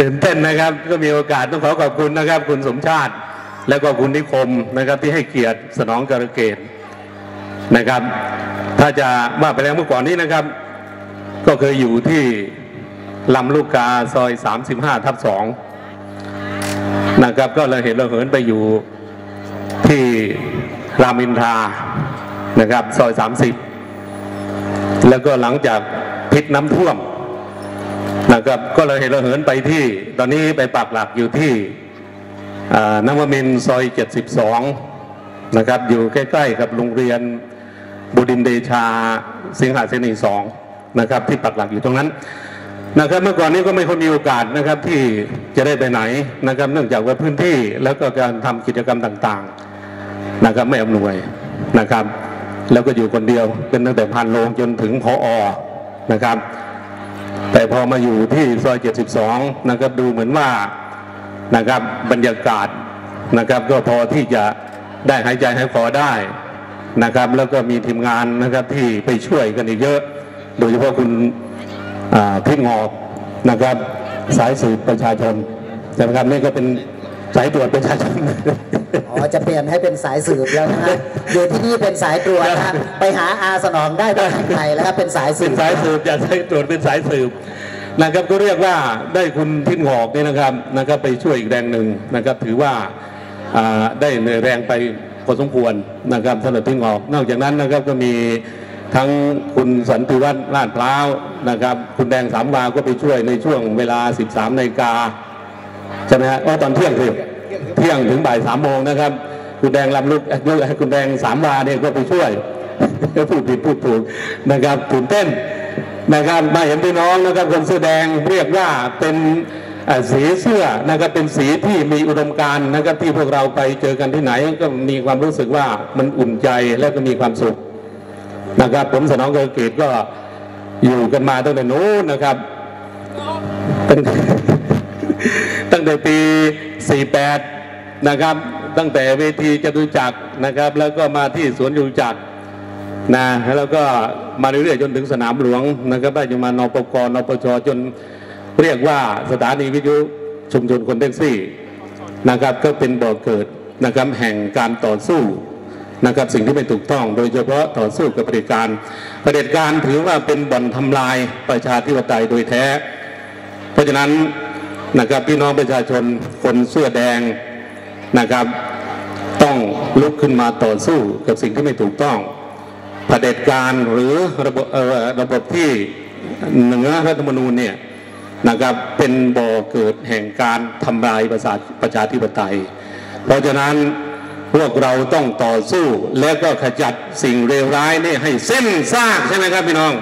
ตื่นเต้นนะครับ ก็มีโอกาสต้องขอขอบคุณนะครับ คุณสมชาติ แล้วก็คุณนิคมนะครับ ที่ให้เกียรติสนองการเกตนะครับ ถ้าจะว่าไปแล้วเมื่อก่อนนี้นะครับ ก็เคยอยู่ที่ลำลูกกาซอย 35 ทับ2นะครับ ก็เลยเห็นเราเหินไปอยู่ที่รามอินทรานะครับ ซอย 30 แล้วก็หลังจากพิษน้ำท่วม นะครับก็เลยเห็นเราเหินไปที่ ตอนนี้ไปปักหลักอยู่ที่นวมินซอย 72 นะครับ อยู่ใกล้ๆกับโรงเรียนบุดินเดชาสิงหาเสนีสองนะครับ ที่ปักหลักอยู่ตรงนั้นนะครับ เมื่อก่อนนี้ก็ไม่ค่อยมีโอกาสนะครับที่จะได้ไปไหนนะครับ เนื่องจากว่าพื้นที่แล้วก็การทำกิจกรรมต่างๆนะครับไม่อำนวยนะครับ แล้วก็อยู่คนเดียวเป็นตั้งแต่พันโรงจนถึงพออนะครับ แต่พอมาอยู่ที่ซอย 72 นะครับดูเหมือนว่านะครับบรรยากาศนะครับก็พอที่จะได้หายใจหายคอได้นะครับ แล้วก็มีทีมงานนะครับที่ไปช่วยกันอีกเยอะ โดยเฉพาะคุณพี่งอกนะครับ สายสืบประชาชนนะครับนี่ก็เป็น สายตรวจประชาชน อ๋อจะเปลี่ยนให้เป็นสายสืบแล้วนะฮะอยู่ที่นี่เป็นสายตรวจนะฮะไปหาอาสนองได้ที่ทางไทยแล้วครับเป็นสายสืเป็บนสายสืบจากสายตรวจเป็นสายสืบนะครับก็เรียกว่าได้คุณทิ้งหอกนี่นะครับนะครับ ไปช่วยอีกแรงหนึ่งนะครับ ถือว่าอ่าได้เหนื่อยแรงไปพอสมควรนะครับสำหรับทิ้งหอก นอกจากนั้นนะครับก็มีทั้งคุณสันติวัฒน์ลาดพร้าวนะครับ คุณแดงสามวาก็ไปช่วยในช่วงเวลา 13นาฬิกาใช่ไหมฮะว่าตอนเที่ยงคือเที่ยงถึงบ่ายสามโมงนะครับ คุณแดงลำลุกเอ่อคุณแดงสามวาเนี่ยก็ไปช่วยพูดผิดพูดถูกนะครับตื่นเต้นนะครับมาเห็นพี่น้องนะครับคนเสื้อแดงเรียกว่าเป็นสีเสื้อนะครับเป็นสีที่มีอุดมการณ์นะครับที่พวกเราไปเจอกันที่ไหน ก็มีความรู้สึกว่ามันอุ่นใจและก็มีความสุขนะครับ ผมสนองเกษเกตก็อยู่กันมาตั้งแต่นู้นนะครับเป็น ตั้งแต่ปี 48 นะครับ ตั้งแต่เวทีจตุจักรนะครับ แล้วก็มาที่สวนจตุจักรนะแล้วก็มาเรื่อยๆจนถึงสนามหลวงนะครับได้จนมานปกนปชจนเรียกว่าสถานีวิทยุชุมชนคนแท็กซี่นะครับก็เป็นบ่อเกิดนะครับแห่งการต่อสู้นะครับสิ่งที่ไม่ถูกต้อง โดยเฉพาะต่อสู้กับประเด็จการะเด็จการถือว่าเป็นบ่อนทำลายประชาธิปไตยโดยแท้ เพราะฉะนั้น นะครับพี่น้องประชาชนคนเสื้อแดงนะครับ ต้องลุกขึ้นมาต่อสู้กับสิ่งที่ไม่ถูกต้องเผด็จการหรือระบบระบบที่เหนือรัฐธรรมนูญเนี่ยนะครับเป็นบ่อเกิดแห่งการทำลายประชาประชาธิปไตย เพราะฉะนั้นพวกเราต้องต่อสู้และก็ขจัดสิ่งเลวร้ายนี่ให้สิ้นซากใช่ไหมครับพี่น้อง